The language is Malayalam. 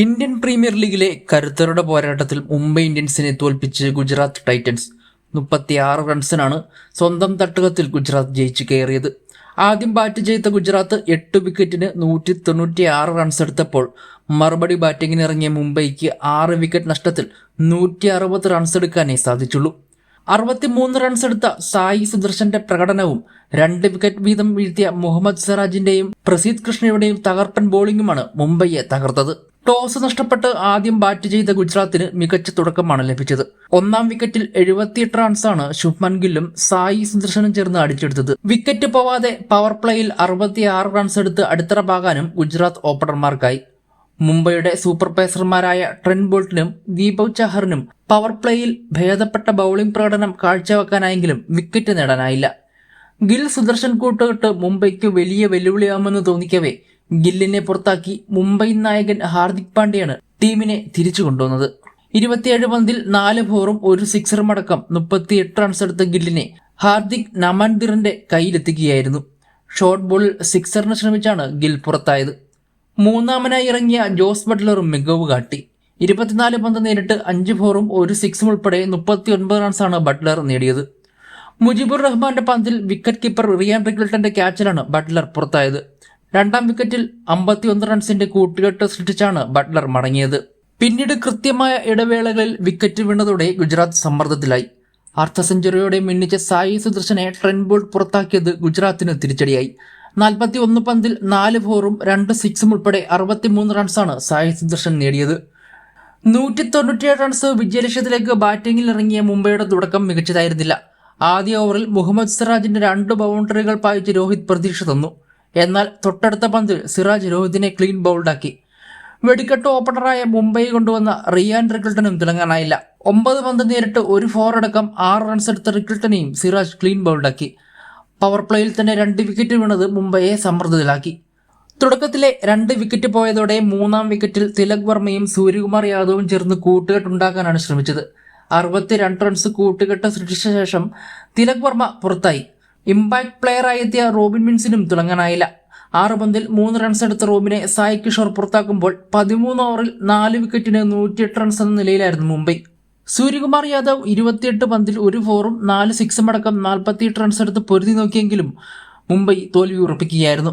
ഇന്ത്യൻ പ്രീമിയർ ലീഗിലെ കരുത്തരുടെ പോരാട്ടത്തിൽ മുംബൈ ഇന്ത്യൻസിനെ തോൽപ്പിച്ച് ഗുജറാത്ത് ടൈറ്റൻസ് മുപ്പത്തിയാറ് റൺസിനാണ് സ്വന്തം തട്ടുകത്തിൽ ഗുജറാത്ത് ജയിച്ചു കയറിയത്. ആദ്യം ബാറ്റ് ചെയ്ത ഗുജറാത്ത് എട്ട് വിക്കറ്റിന് നൂറ്റി തൊണ്ണൂറ്റി ആറ് റൺസ് എടുത്തപ്പോൾ മറുപടി ബാറ്റിംഗിന് ഇറങ്ങിയ മുംബൈക്ക് ആറ് വിക്കറ്റ് നഷ്ടത്തിൽ നൂറ്റി അറുപത് റൺസ് എടുക്കാനേ സാധിച്ചുള്ളൂ. അറുപത്തിമൂന്ന് റൺസ് എടുത്ത സായി സുദർശന്റെ പ്രകടനവും രണ്ട് വിക്കറ്റ് വീതം വീഴ്ത്തിയ മുഹമ്മദ് സിറാജിന്റെയും പ്രസീദ് കൃഷ്ണയുടെയും തകർപ്പൻ ബോളിംഗുമാണ് മുംബൈയെ തകർത്തത്. ടോസ് നഷ്ടപ്പെട്ട് ആദ്യം ബാറ്റ് ചെയ്ത ഗുജറാത്തിന് മികച്ച തുടക്കമാണ് ലഭിച്ചത്. ഒന്നാം വിക്കറ്റിൽ എഴുപത്തിയെട്ട് റൺസാണ് ശുഭ്മൻ ഗില്ലും സായി സുദർശനും ചേർന്ന് അടിച്ചെടുത്തത്. വിക്കറ്റ് പോവാതെ പവർ പ്ലേയിൽ അറുപത്തിയാറ് റൺസ് എടുത്ത് അടിത്തറ പാകാനും ഗുജറാത്ത് ഓപ്പണർമാർക്കായി. മുംബൈയുടെ സൂപ്പർ പേസർമാരായ ട്രെൻ ബോൾട്ടിനും ദീപക് ചഹറിനും പവർ പ്ലേയിൽ ഭേദപ്പെട്ട ബൌളിംഗ് പ്രകടനം കാഴ്ചവെക്കാനായെങ്കിലും വിക്കറ്റ് നേടാനായില്ല. ഗിൽ സുദർശൻ കൂട്ടുകെട്ട് മുംബൈക്ക് വലിയ വെല്ലുവിളിയാമെന്ന് തോന്നിക്കവേ ഗില്ലിനെ പുറത്താക്കി മുംബൈ നായകൻ ഹാർദിക് പാണ്ഡ്യയാണ് ടീമിനെ തിരിച്ചു കൊണ്ടുവന്നത്. ഇരുപത്തിയേഴ് പന്തിൽ നാല് ഫോറും ഒരു സിക്സറും അടക്കം മുപ്പത്തിയെട്ട് റൺസ് എടുത്ത ഗില്ലിനെ ഹാർദിക് നമൻദിറിന്റെ കയ്യിലെത്തിക്കുകയായിരുന്നു. ഷോർട്ട് ബോളിൽ സിക്സറിന് ശ്രമിച്ചാണ് ഗിൽ പുറത്തായത്. മൂന്നാമനായി ഇറങ്ങിയ ജോസ് ബട്ട്ലറും മികവ് കാട്ടി. ഇരുപത്തിനാല് പന്ത് നേരിട്ട് അഞ്ച് ഫോറും ഒരു സിക്സും ഉൾപ്പെടെ മുപ്പത്തി ഒൻപത് റൺസാണ് ബട്ട്ലർ നേടിയത്. മുജിബുർ റഹ്മാന്റെ പന്തിൽ വിക്കറ്റ് കീപ്പർ റിയാൻ റിഗിൾട്ടന്റെ ക്യാച്ചിലാണ് ബട്ട്ലർ പുറത്തായത്. രണ്ടാം വിക്കറ്റിൽ അമ്പത്തിയൊന്ന് റൺസിന്റെ കൂട്ടുകെട്ട് സൃഷ്ടിച്ചാണ് ബട്ട്ലർ മടങ്ങിയത്. പിന്നീട് കൃത്യമായ ഇടവേളകളിൽ വിക്കറ്റ് വീണതോടെ ഗുജറാത്ത് സമ്മർദ്ദത്തിലായി. അർദ്ധ സെഞ്ചുറിയോടെ മിന്നിച്ച സായി സുദർശനെ ട്രെൻ ബോൾട്ട് പുറത്താക്കിയത് ഗുജറാത്തിന് തിരിച്ചടിയായി. നാൽപ്പത്തി ഒന്ന് പന്തിൽ നാല് ഫോറും രണ്ട് സിക്സും ഉൾപ്പെടെ അറുപത്തിമൂന്ന് റൺസാണ് സായി സുദർശൻ നേടിയത്. നൂറ്റി തൊണ്ണൂറ്റിയേഴ് റൺസ് വിജയലക്ഷ്യത്തിലേക്ക് ബാറ്റിംഗിൽ ഇറങ്ങിയ മുംബൈയുടെ തുടക്കം മികച്ചതായിരുന്നില്ല. ആദ്യ ഓവറിൽ മുഹമ്മദ് സിറാജിന്റെ രണ്ട് ബൗണ്ടറികൾ പായിച്ച് രോഹിത് പ്രതീക്ഷ തന്നു. എന്നാൽ തൊട്ടടുത്ത പന്തിൽ സിറാജ് രോഹിതിനെ ക്ലീൻ ബൗൾഡാക്കി വെടിക്കെട്ട് ഓപ്പണറായ മുംബൈ കൊണ്ടുവന്ന റിയാൻ റിക്കിൾട്ടനും തിളങ്ങാനായില്ല. ഒമ്പത് പന്ത് നേരിട്ട് ഒരു ഫോർ അടക്കം ആറ് റൺസ് എടുത്ത റിക്കിൾട്ടനെയും സിറാജ് ക്ലീൻ ബൗൾഡാക്കി പവർ പ്ലേയിൽ തന്നെ രണ്ട് വിക്കറ്റ് വീണത് മുംബൈയെ സമ്മർദ്ദത്തിലാക്കി തുടക്കത്തിലെ രണ്ട് വിക്കറ്റ് പോയതോടെ മൂന്നാം വിക്കറ്റിൽ തിലക് വർമ്മയും സൂര്യകുമാർ യാദവും ചേർന്ന് കൂട്ടുകെട്ടുണ്ടാക്കാനാണ് ശ്രമിച്ചത്. അറുപത്തിരണ്ട് റൺസ് കൂട്ടുകെട്ട് സൃഷ്ടിച്ച ശേഷം തിലക് വർമ്മ പുറത്തായി. ഇമ്പാക്ട് പ്ലെയറായി എത്തിയ റോബിൻ മിൻസിനും തിളങ്ങാനായില്ല ആറ് പന്തിൽ മൂന്ന് റൺസ് എടുത്ത റോബിനെ സായ് കിഷോർ പുറത്താക്കുമ്പോൾ പതിമൂന്ന് ഓവറിൽ നാല് വിക്കറ്റിന് നൂറ്റിയെട്ട് റൺസ് എന്ന നിലയിലായിരുന്നു മുംബൈ. സൂര്യകുമാർ യാദവ് ഇരുപത്തിയെട്ട് പന്തിൽ ഒരു ഫോറും നാല് സിക്സും അടക്കം നാൽപ്പത്തിയെട്ട് റൺസ് എടുത്ത് പൊരുതി നോക്കിയെങ്കിലും മുംബൈ തോൽവി ഉറപ്പിക്കുകയായിരുന്നു.